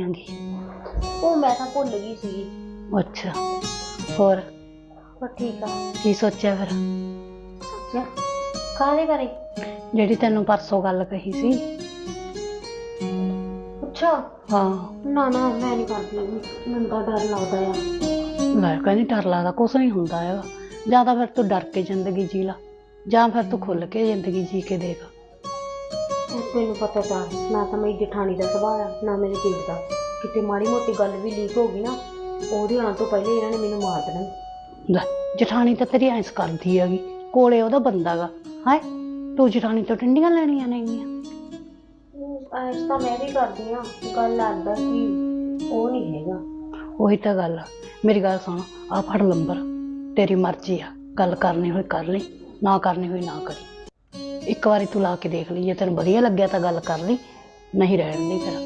ਆਂਗੀ ਉਹ ਮੈਂ ਤਾਂ ਭੁੱਲ ਗਈ ਸੀਗੀ। ਅੱਛਾ ਹੋਰ? ਪਰ ਠੀਕ ਆ। ਕੀ ਸੋਚਿਆ ਫਿਰ? ਸੋਚਿਆ? ਕਾਹਦੇ ਬਾਰੇ? ਜਿਹੜੀ ਤੈਨੂੰ ਪਰਸੋਂ ਗੱਲ ਕਹੀ ਸੀ। ਅੱਛਾ। ਹਾਂ। ਨਾ ਨਾ ਮੈਂ ਨਹੀਂ ਕਰਦੀ ਮੈਨੂੰ ਤਾਂ ਡਰ ਲੱਗਦਾ ਆ। ਲੈ ਕਹਿੰਦੀ ਡਰ ਲੱਗਦਾ ਕੁਛ ਨਹੀਂ ਹੁੰਦਾ ਹੈਗਾ। ਜਾਂ ਤਾਂ ਫਿਰ ਤੂੰ ਡਰ ਕੇ ਜ਼ਿੰਦਗੀ ਜੀ ਲਾ। ਜਾਂ ਫਿਰ ਤੂੰ ਖੁੱਲ ਕੇ ਜ਼ਿੰਦਗੀ ਜੀ ਕੇ ਦੇਖ। ਉਹ ਤੈਨੂੰ ਪਤਾ ਤਾਂ ਨਾ ਤਾਂ ਮੇਰੀ ਜਠਾਣੀ ਦਾ ਸੁਭਾਅ ਆ ਨਾ ਮੇਰੇ ਜੇਠ ਦਾ। ਕਿਤੇ ਮਾੜੀ ਮੋਟੀ ਗੱਲ ਵੀ ਲੀਕ ਹੋ ਗਈ ਨਾ ਉਹਦੇ ਆਉਣ ਤੋਂ ਪਹਿਲੇ ਇਹਨਾਂ ਨੇ ਮੈਨੂੰ ਮਾਰ ਦੇਣਾ। ਲੈ ਜਠਾਣੀ ਤਾਂ ਤੇਰੀ ਐਸ ਕਰਦੀ ਹੈਗੀ ਕੋਲੇ ਉਹਦਾ ਬੰਦਾ ਗਾ। ਹਾਏ ਤੂੰ ਜਠਾਣੀ ਤੋਂ ਟੰਡੀਆਂ ਲੈਣੀਆਂ ਨੇਗੀਆਂ ਐਸ ਤਾਂ ਮੈਂ ਵੀ ਕਰਦੀ ਆ ਗੱਲ ਲੱਗਦਾ ਕਿ ਉਹ ਨਹੀਂ ਹੈਗਾ। ਉਹੀ ਤਾਂ ਗੱਲ ਆ। ਮੇਰੀ ਗੱਲ ਸੁਣ ਆ ਫੜ ਲੰਬਰ ਤੇਰੀ ਮਰਜ਼ੀ ਆ ਗੱਲ ਕਰਨੀ ਹੋਈ ਕਰ ਲਈ ਨਾ ਕਰਨੀ ਹੋਈ ਨਾ ਕਰੀ। ਇੱਕ ਵਾਰੀ ਤੂੰ ਲਾ ਕੇ ਦੇਖ ਲਈ, ਜੇ ਤੈਨੂੰ ਵਧੀਆ ਲੱਗਿਆ ਤਾਂ ਗੱਲ ਕਰ ਲਈ, ਨਹੀਂ ਰਹਿਣ ਦੀ ਤੇਰਾ